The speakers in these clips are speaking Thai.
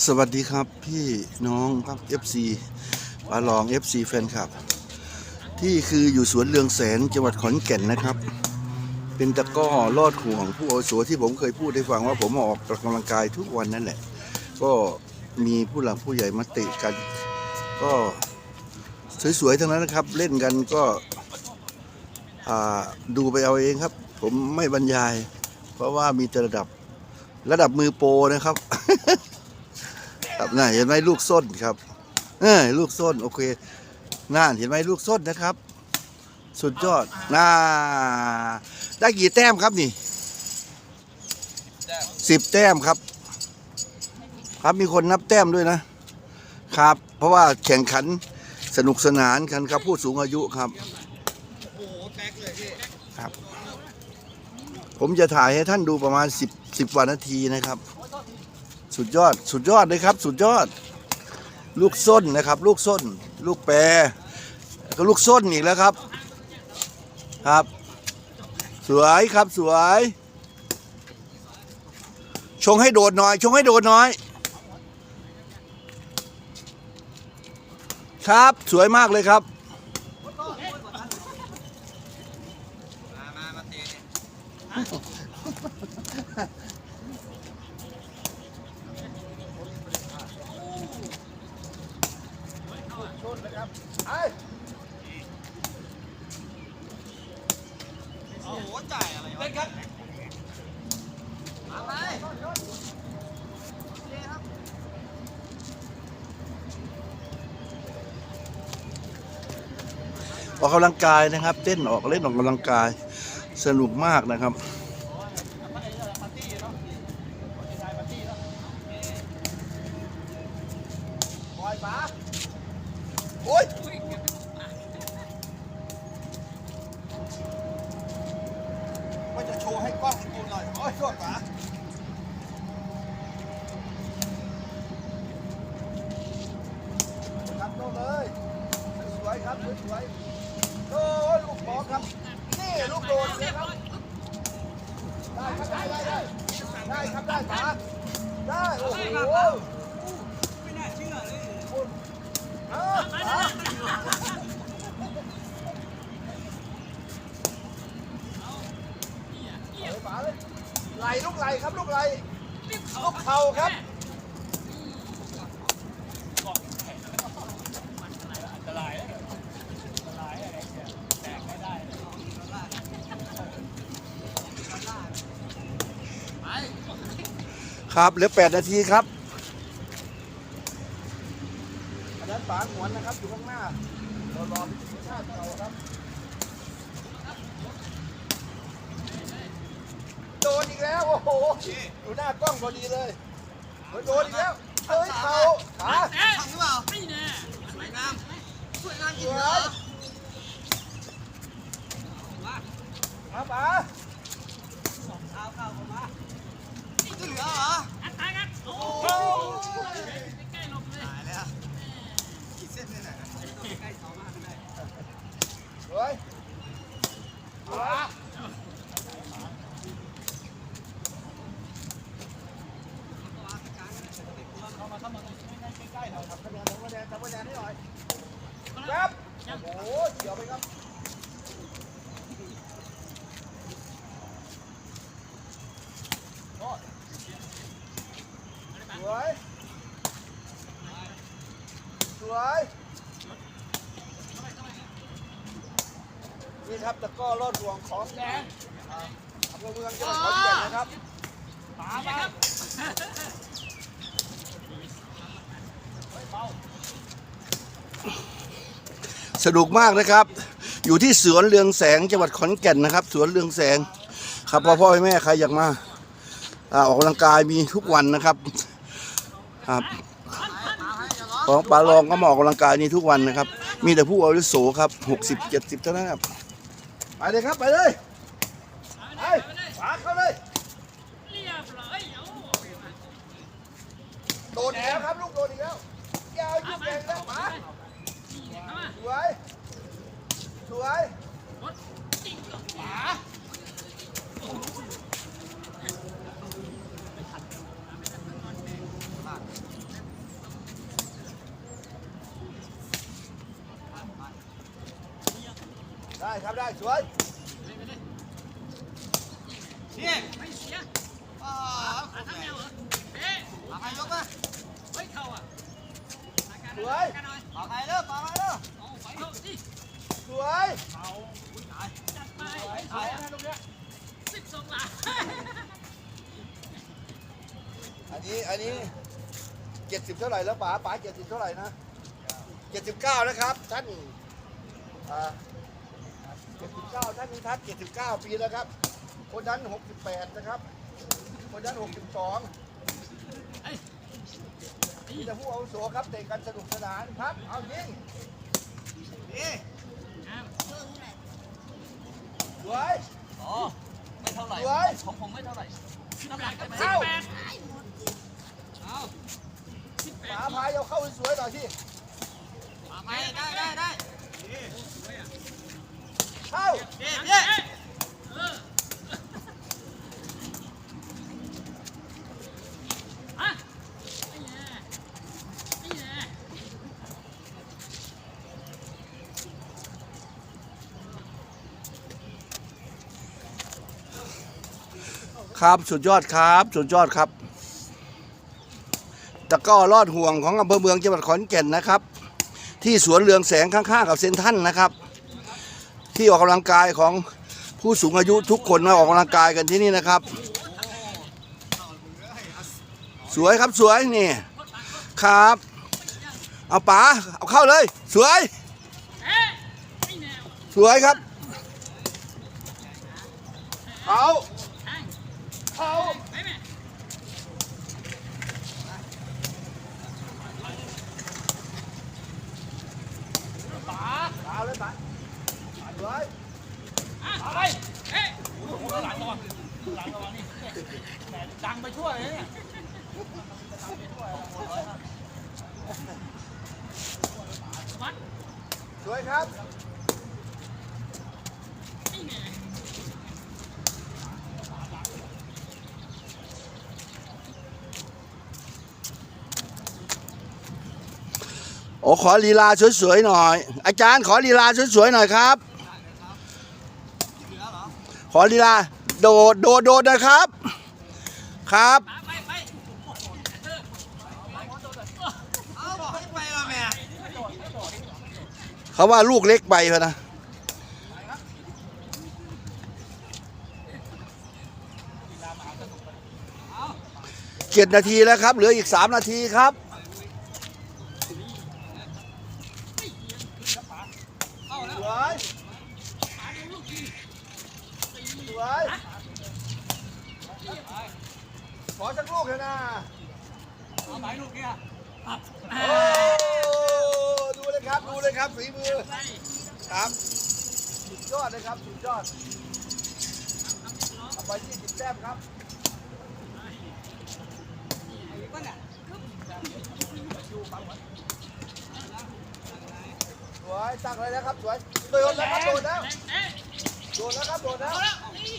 สวัสดีครับพี่น้องครับ FC ปาลอง FC แฟนคลับ ที่คืออยู่สวนเรืองแสนจังหวัดขอนแก่นนะครับ เป็นตะก้อลอดห่วง ผู้อาวุโสที่ผมเคยพูดให้ฟังว่าผมออกกำลังกายทุกวันนั่นแหละ ก็มีผู้หลักผู้ใหญ่มาตะกัน ก็สวยๆทั้งนั้นนะครับ เล่นกันก็ดูไปเอาเองครับ ผมไม่บรรยาย เพราะว่ามีแต่ระดับระดับมือโปรนะครับ ครับน่าเห็นไหมลูกส้นครับ เออลูกส้นโอเคน่าเห็นไหมลูกส้นนะครับ สุดยอดน่าได้กี่แต้มครับนี่สิบแต้มครับ ครับมีคนนับแต้มด้วยนะครับ เพราะว่าแข่งขันสนุกสนานกันครับผู้สูงอายุครับครับ ผมจะถ่ายให้ท่านดูประมาณสิบสิบวันนาทีนะครับ สุดยอด สุดยอดเลยครับ สุดยอด ลูกส้นนะครับ ลูกส้น ลูกแปรก็ลูกส้นอีกแล้วครับ ครับ สวยครับสวย ชงให้โดดหน่อย ชงให้โดดหน่อย ครับสวยมากเลยครับ โอ้โหจ่ายอะไรวะครับออกกำลังกายนะครับ เต้นออกเล่นออกกำลังกายสนุกมากนะครับ ปล่อยป๋าโอ้ยว่าจะโชว์ให้กล้องดูหน่อย โอ้ยโทษป๋าครับโน่นเลย ส วยๆครับสวยๆโอ้ลูกบอลครับ นี่ลูกโดดเลยครับ ได้ครับได้ได้ได้ได้ครับได้ป๋าได้โอ้โหไม่น่าเชื่อเลยเอาเอาเอาฝาเลยไหลลูกไหลครับลูกไหลลูกเข่าครับ อันตรายนะอันตรายอะไรเนี่ยแตกไม่ได้ ครับเหลือแปดนาทีครับอันนั้นฝาหวนนะครับอยู่ข้างหน้าเรารอเป็นธรรมชาติเราครับโดนอีกแล้วโอ้โหดูหน้ากล้องพอดีเลยโดนอีกแล้วเฮ้ยเขาขา ทำหรือเปล่าไม่แน่สวยงามสวยงาม ส จริง ว เหรอย มาป๋า เอาเข้าเข้ามาจะเหลือเหรอ โอ้โห ตายแล้วกี่เส้นเนี่ยนะใกล้สองมากเลย สวยป๋า เข้ามาเข้ามาใกล้ๆหน่อย ทำคะแนนทำคะแนนทำคะแนนให้หน่อย ครับ โอ้โหเฉียวไปครับ สวย สวย นี่ครับตะกร้อรอดห่วงของแดงอำเภอเมืองจังหวัดขอนแก่นนะครับป๋ามาครับสนุกมากนะครับ อยู่ที่สวนเรืองแสงจังหวัดขอนแก่นนะครับ สวนเรืองแสง ครับพ่อพ่อแม่ใครอยากมาอ่าออกกำลังกายมีทุกวันนะครับครับของปลาลองก็มาออกกำลังกายนี่ทุกวันนะครับ มีแต่ผู้อาวุโสครับหกสิบเจ็ดสิบเท่านั้นครับ ไปเลยครับ ไปเลยไปฝาเข้าเลย เรียบร้อยเอาโดนอีกแล้วครับลูกโดนอีกแล้วยาวยุ่งแดงแล้วฝาสวย สวยฝาได้ ครับได้สวยนี่ไม่เสียอ่าอะทั้งแนวเหรอเอ๊ะปาใครยกมาเฮ้ยเข้าอะอาการสวยกันหน่อยปาใครเด้อปาใครเด้อเอาไปเข้าสิสวยจัดไปถ่ายนะตรงเนี้ยสิบสองหลาอันนี้อันนี้เจ็ดสิบเท่าไหร่แล้วป๋าป๋าเจ็ดสิบเท่าไหร่นะเจ็ดสิบเก้านะครับท่านอ่า เจ็ดสิบเก้าท่านนิทัศน์เจ็ดสิบเก้าปีแล้วครับ คนนั้นหกสิบแปดนะครับ คนนั้นหกสิบสองเฮ้ยมีแต่ผู้อาวุโสครับเตะกันสนุกสนานครับ เอายิงนี่อ้าวสวยอ๋อ ไม่เท่าไหร่สวยของผมไม่เท่าไหร่น้ำหนักกันเข้าสิบแปดเอาสิบแปดป๋าพายเอาเข้าสวยๆหน่อยที่ปาใครได้ได้ได้ เข้าเด็ดเอ๊ะเด็ดเอออะนี่แน่นี่แน่ครับสุดยอดครับสุดยอดครับตะก้อรอดห่วงของอำเภอเมืองจังหวัดขอนแก่นนะครับ ที่สวนเรืองแสงข้างๆกับเซนทันนะครับ ที่ออกกำลังกายของผู้สูงอายุทุกคนมาออกกำลังกายกันที่นี่นะครับ สวยครับสวยนี่ครับ เอาป๋าเอาเข้าเลย สวย สวยครับ เอา ไปแม่ เอาเลยป๋าสวย อะไปเอ๊ะ หลังระวังหลังระวังนี่แหมดังไป ทั่วเลยเนี่ยสวยครับโอ้ขอลีลาสวยๆหน่อย อาจารย์ขอลีลาสวยๆหน่อยครับ ขอลีลาโดดโดดโดดนะครับ ครับเอาบอกให้ไปละแม่เขาว่าลูกเล็กไปพะนะเจ็ดนาทีแล้วครับ เหลืออีกสามนาทีครับ สวยสวยข อสักลูกเถอะนะเอาไหมลูกเนี่ยปับโอ้ดูเลยครับ ดูเลยครับฝีมือไปครับสุดยอดเลยครับสุดยอดเอาไปยี่สิบแต้มครับสวยตั้งเลยนะครับสวยโดนแล้วครับโดนแล้วเอ๊ะโดนแล้วครับโดนแล้วเอาแล้วนี่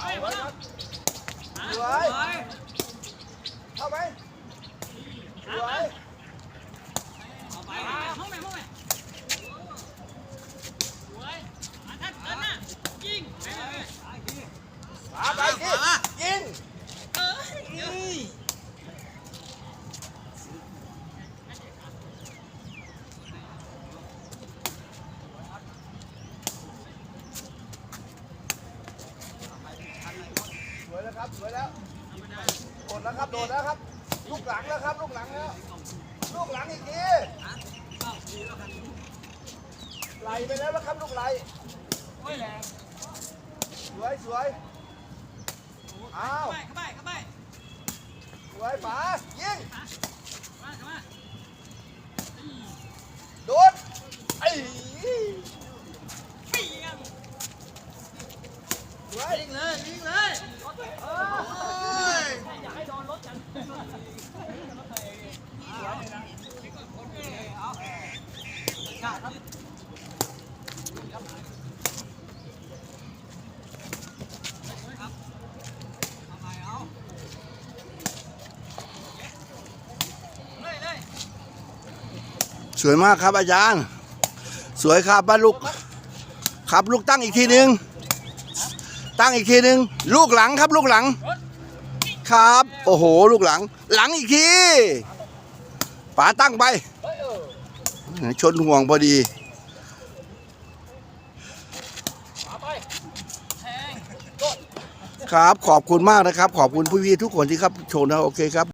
ไปสหมวดยแล้ควรับส วยเข้าไหมสวย ไปห้องแม่ห้องแม่สวยอะท่านเดินหน้ายิงไปไปไป มาไปที่ยิง เออเดี๋ยว สวยแล้ว ครับสวยแล้วโดนแล้วครับโดนแล้วครับ ลูกหลังแล้วครับ ลูกหลังแล้วลูกหลังอีกทีไหลไปแล้วนะครับลูกไหลโอ้ยแรงสวยสวยอ้าวเข้าไปเข้าไปสวยป๋ายิง เข้ามาเข้ามา โดนไอ้ เปียง สวย ยิงเลยยิงเลย โอ้ย อยากให้โดนรถกัน เลยเลย สวยมากครับอาจารย์ สวยครับบ้านลูก ครับลูกตั้งอีกทีหนึ่งตั้งอีกทีหนึ่งลูกหลังครับลูกหลัง ครับ โอ้โห ลูกหลัง หลังอีกทีป๋าตั้งไปชนห่วงพอดี ครับ ขอบคุณมากนะครับ ขอบคุณพี่ๆทุกคนที่ครับชมนะโอเคครับ